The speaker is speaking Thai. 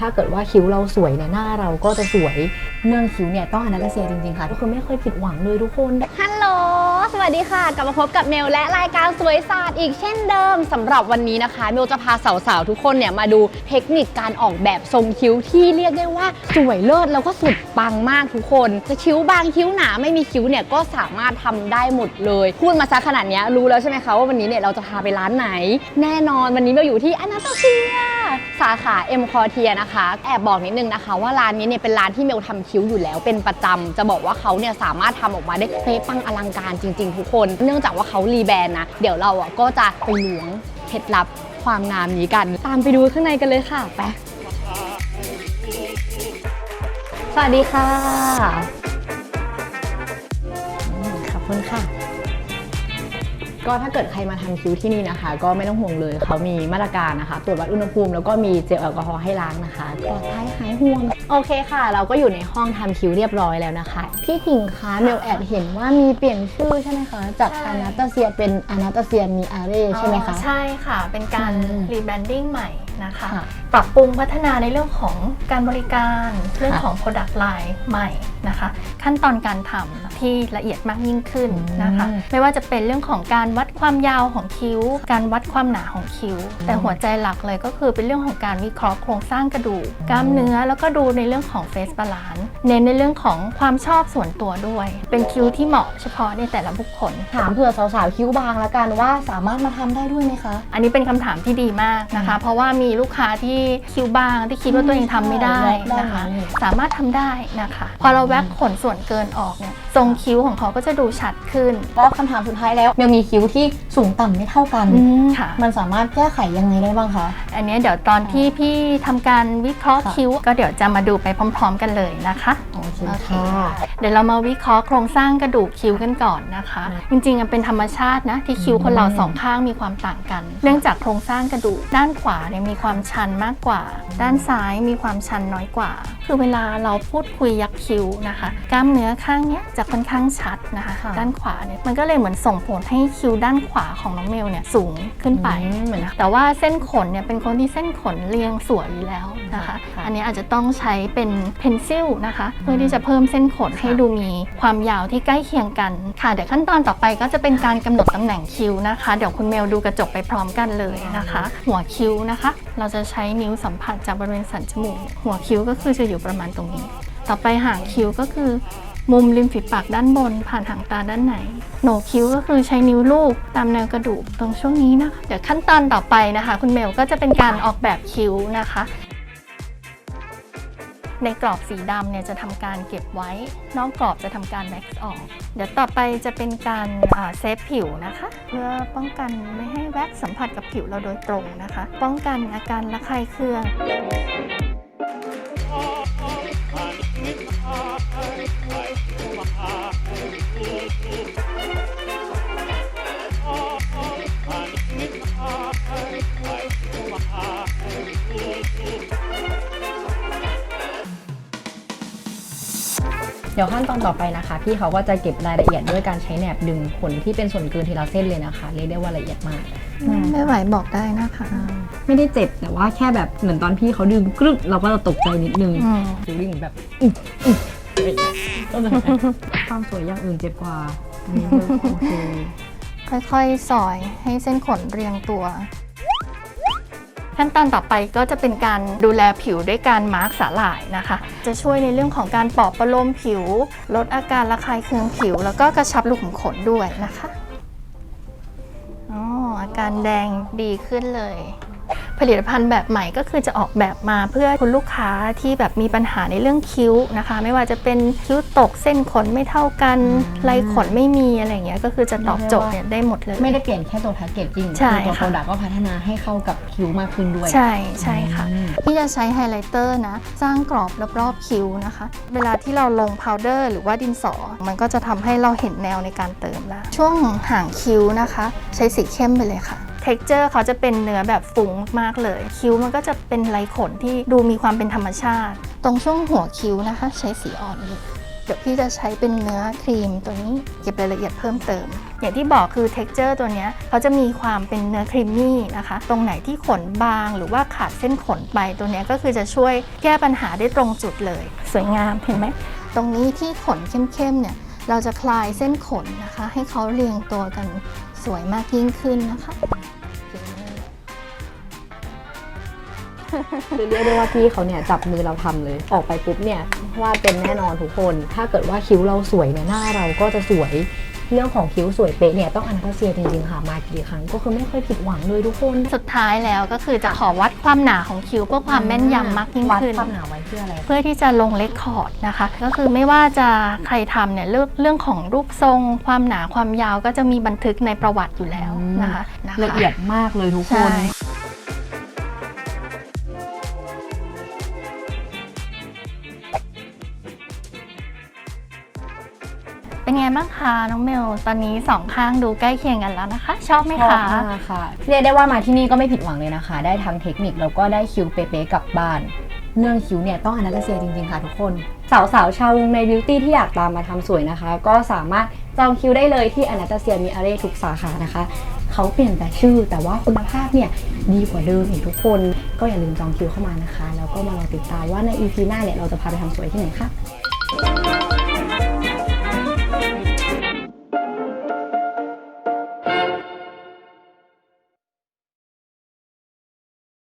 ถ้าเกิดว่าคิ้วเราสวยเนี่ยหน้าเราก็จะสวยเรื่องคิ้วเนี่ยต้องอนาตาเซียจริงๆค่ะก็คือไม่เคยผิดหวังเลยทุกคน ฮัลโหล สวัสดีค่ะ กลับมาพบกับเมลและรายการสวยศาสตร์อีกเช่นเดิมสำหรับวันนี้นะคะ เมลจะพาสาวๆ ทุกคนเนี่ยมาดูเทคนิคการออกแบบทรงคิ้วที่เรียกได้ว่าสวยเลิศแล้วก็สุดปังมากทุกคน จะคิ้วบางคิ้วหนาไม่มีคิ้วเนี่ยก็สามารถทำได้หมดเลย พูดมาซะขนาดเนี้ยรู้แล้วใช่ไหมคะว่าวันนี้เนี่ยเราจะพาไปร้านไหน แน่นอนวันนี้เมลอยู่ที่อนาตาเซีย สาขาเอ็มคอเทียนะคะ แอบบอกนิดนึงนะคะ ว่าร้านนี้เนี่ยเป็นร้านที่เมลทำคิ้วอยู่แล้วเป็นประจำจะบอกว่าเขาเนี่ยสามารถทำออกมาได้เป๊ะปังอลังการจริง ๆ ทุกคน เนื่องจากว่าเขารีแบรนด์นะ เดี๋ยวเราอะก็จะไปล้วงเคล็ดลับความงามนี้กัน ตามไปดูข้างในกันเลยค่ะไปสวัสดีค่ะขอบคุณค่ะ ก็ถ้าเกิดใครมาทำคิ้วที่นี่นะคะ ก็ไม่ต้องห่วงเลยเขามีมาตรการนะคะ ตรวจวัดอุณหภูมิแล้วก็มีเจลแอลกอฮอล์ให้ล้างนะคะปลอดภัยหายห่วงโอเคค่ะ เราก็อยู่ในห้องทำคิ้วเรียบร้อยแล้วนะคะพี่ถิงคะเมลแอบเห็นว่ามีเปลี่ยนชื่อใช่ไหมคะจากใช่ อนาตาเซียเป็นอนาตาเซียมีอาเร่ใช่ไหมคะ อ๋อใช่ค่ะ เป็นการอืมรีแบรนดิ้งใหม่นะคะ ค่ะปรับปรุงพัฒนาในเรื่องของการบริการ เรื่องของ Product Line ใหม่ นะคะ ขั้นตอนการทำที่ละเอียดมากยิ่งขึ้นนะคะอืมไม่ว่าจะเป็นเรื่องของการวัดความยาวของคิ้ว การวัดความหนาของคิ้วอืมแต่หัวใจหลักเลยก็คือเป็นเรื่องของการวิเคราะห์โครงสร้างกระดูกกล้ามเนื้อแล้วก็ดูในเรื่องของ Face Balance เน้นในเรื่องของความชอบส่วนตัวด้วย เป็นคิ้วที่เหมาะเฉพาะในแต่ละบุคคลถามเผื่อสาวๆคิ้วบางละกันว่าสามารถมาทำได้ด้วยไหมคะ อันนี้เป็นคำถามที่ดีมากนะคะ เพราะว่ามีลูกค้าที่คิ้วบางที่คิดว่าตัวเองทำไม่ได้แว็กได้นะคะไหมสามารถทำได้นะคะ พอเราแว็กขนส่วนเกินออกเนี่ย ทรงคิ้วของเขาก็จะดูชัดขึ้น แล้วคำถามสุดท้ายแล้วเมลมีคิ้วที่สูงต่ำไม่เท่ากันค่ะ มันสามารถแก้ไขยังไงได้บ้างคะ อันนี้เดี๋ยวตอนที่พี่ทำการวิเคราะห์ค่ะ คิ้ว ก็เดี๋ยวจะมาดูไปพร้อม ๆ กันเลยนะคะโอเคโอเคค่ะ เดี๋ยวเรามาวิเคราะห์โครงสร้างกระดูกคิ้วกันก่อนนะคะ จริงๆมันเป็นธรรมชาตินะที่คิ้วคนเราสองข้างมีความต่างกัน เนื่องจากโครงสร้างกระดูกด้านขวาเนี่ยมีความชันมากกว่า ด้านซ้ายมีความชันน้อยกว่า คือเวลาเราพูดคุยยักคิ้วนะคะ กล้ามเนื้อข้างเนี้ยจะค่อนข้างชัดนะคะค่ะด้านขวาเนี่ยมันก็เลยเหมือนส่งผลให้คิ้วด้านขวาของน้องเมลเนี่ยสูงขึ้นไปอืมเหมือนแต่ว่าเส้นขนเนี่ยเป็นคนที่เส้นขนเรียงสวยอยู่แล้วนะคะค่ะอันนี้อาจจะต้องใช้เป็นเพนซิลนะคะ เพื่อที่จะเพิ่มเส้นขนให้ดูมีความยาวที่ใกล้เคียงกันค่ะเดี๋ยวขั้นตอนต่อไปก็จะเป็นการกำหนดตำแหน่งคิ้วนะคะ เดี๋ยวคุณเมลดูกระจกไปพร้อมกันเลยนะคะ หัวคิ้วนะคะ เราจะใช้นิ้วสัมผัสจากบริเวณสันจมูก หัวคิ้วก็คือจะอยู่ประมาณตรงนี้ ต่อไปหางคิ้วก็คือ มุมริมฝีปากด้านบน ผ่านหางตาด้านในโหนกคิ้วก็คือใช้นิ้วลูบตามแนวกระดูกตรงช่วงนี้นะคะ เดี๋ยวขั้นตอนต่อไปนะคะ คุณเมลก็จะเป็นการออกแบบคิ้วนะคะ ในกรอบสีดำเนี่ยจะทำการเก็บไว้ นอกกรอบจะทำการแว็กซ์ออก เดี๋ยวต่อไปจะเป็นการเซฟผิวนะคะ เพื่อป้องกันไม่ให้แว็กสัมผัสกับผิวเราโดยตรงนะคะ ป้องกันอาการระคายเคือง เดี๋ยวขั้นตอนต่อไปนะคะ พี่เขาก็จะเก็บรายละเอียดด้วยการใช้แหนบดึงขนที่เป็นส่วนเกินทีละเส้นเลยนะคะเรียกได้ว่าละเอียดมาก ไม่ไหวบอกได้นะคะ ไม่ได้เจ็บแต่ว่าแค่แบบเหมือนตอนพี่เขาดึงกรึบเราก็จะตกใจนิดนึงอืม ฟิลลิ่งเหมือนแบบอึ๊บอึ๊บอะไรอย่างเงี้ยก็เลยความสวยอย่างอื่นเจ็บกว่าอันนี้เลยโอเค ค่อยๆ สอยให้เส้นขนเรียงตัว ขั้นตอนต่อไปก็จะเป็นการดูแลผิวด้วยการมาร์กสาหร่ายนะคะ จะช่วยในเรื่องของการปลอบประโลมผิว ลดอาการระคายเคืองผิว แล้วก็กระชับรูขุมขนด้วยนะคะอ๋ออาการแดงดีขึ้นเลย ผลิตภัณฑ์แบบใหม่ก็คือจะออกแบบมาเพื่อคุณลูกค้าที่แบบมีปัญหาในเรื่องคิ้วนะคะ ไม่ว่าจะเป็นคิ้วตกเส้นขนไม่เท่ากันลายขนไม่มีอะไรอย่างเงี้ยก็คือจะตอบโจทย์เนี่ยได้หมดเลย ไม่ได้เปลี่ยนแค่ตัวแพ็กเกจจิ้งใช่ตัวโปค่ะรดักก็พัฒนาให้เข้ากับคิ้วมากขึ้นด้วย ใช่ใช่ค่ะอืมพี่จะใช้ไฮไลท์เตอร์นะสร้างกรอบรอบๆคิ้วนะคะ เวลาที่เราลงพาวเดอร์หรือว่าดินสอ มันก็จะทำให้เราเห็นแนวในการเติมแล้วช่วงห่างคิ้วนะคะ ใช้สีเข้มไปเลยค่ะ เท็กเจอร์เขาจะเป็นเนื้อแบบฟุ้งมากเลย คิ้วมันก็จะเป็นลายขนที่ดูมีความเป็นธรรมชาติ ตรงช่วงหัวคิ้วนะคะ ใช้สีอ่อนเลยเดี๋ยวพี่จะใช้เป็นเนื้อครีมตัวนี้เก็บรายละเอียดเพิ่มเติม อย่างที่บอกคือ texture ตัวนี้เขาจะมีความเป็นเนื้อครีมมี่นะคะ ตรงไหนที่ขนบางหรือว่าขาดเส้นขนไปตัวนี้ก็คือจะช่วยแก้ปัญหาได้ตรงจุดเลย สวยงามเห็นไหม ตรงนี้ที่ขนเข้มๆเนี่ยเราจะคลายเส้นขนนะคะ ให้เขาเรียงตัวกันสวยมากยิ่งขึ้นนะคะ คือเรียกได้ว่าพี่เขาเนี่ยจับมือเราทำเลย ออกไปปุ๊บเนี่ยวาดเป็นแน่นอนทุกคน ถ้าเกิดว่าคิ้วเราสวยเนี่ยหน้าเราก็จะสวยเรื่องของคิ้วสวยเป๊ะเนี่ยต้องอนาตาเซียจริงๆค่ะมากี่ครั้งก็คือไม่เคยผิดหวังเลยทุกคนสุดท้ายแล้วก็คือจะขอวัดความหนาของคิ้วเพื่อความแม่นยำมากยิ่งวัดขึ้นความหนาไว้เพื่ออะไรเพื่อที่จะลงเลคคอร์ดนะคะ ก็คือไม่ว่าจะใครทำเนี่ยเรื่องเรื่องของรูปทรง ความหนาความยาวก็จะมีบันทึกในประวัติอยู่แล้วนะคะนะคะละเอียดมากเลยทุกคใช่น บ้างคะน้องเมล ตอนนี้สองข้างดูใกล้เคียงกันแล้วนะคะ ชอบไหมชอบคะ มากค่ะเรียกได้ว่ามาที่นี่ก็ไม่ผิดหวังเลยนะคะ ได้ทั้งเทคนิคแล้วก็ได้คิวเป๊ะๆกลับบ้าน เรื่องคิวเนี่ยต้องอนาตาเซียจริงๆค่ะทุกคน สาวๆชาววงในบิวตี้ที่อยากตามมาทำสวยนะคะ ก็สามารถจองคิวได้เลยที่อนาตาเซียมีอาเรทุกสาขานะคะ เขาเปลี่ยนแต่ชื่อ แต่ว่าคุณภาพเนี่ยดีกว่าเดิมอีกทุกคน ก็อย่าลืมจองคิวเข้ามานะคะ แล้วก็มารอติดตามว่าใน EP หน้าเนี่ยเราจะพาไปทำสวยที่ไหนค่ะ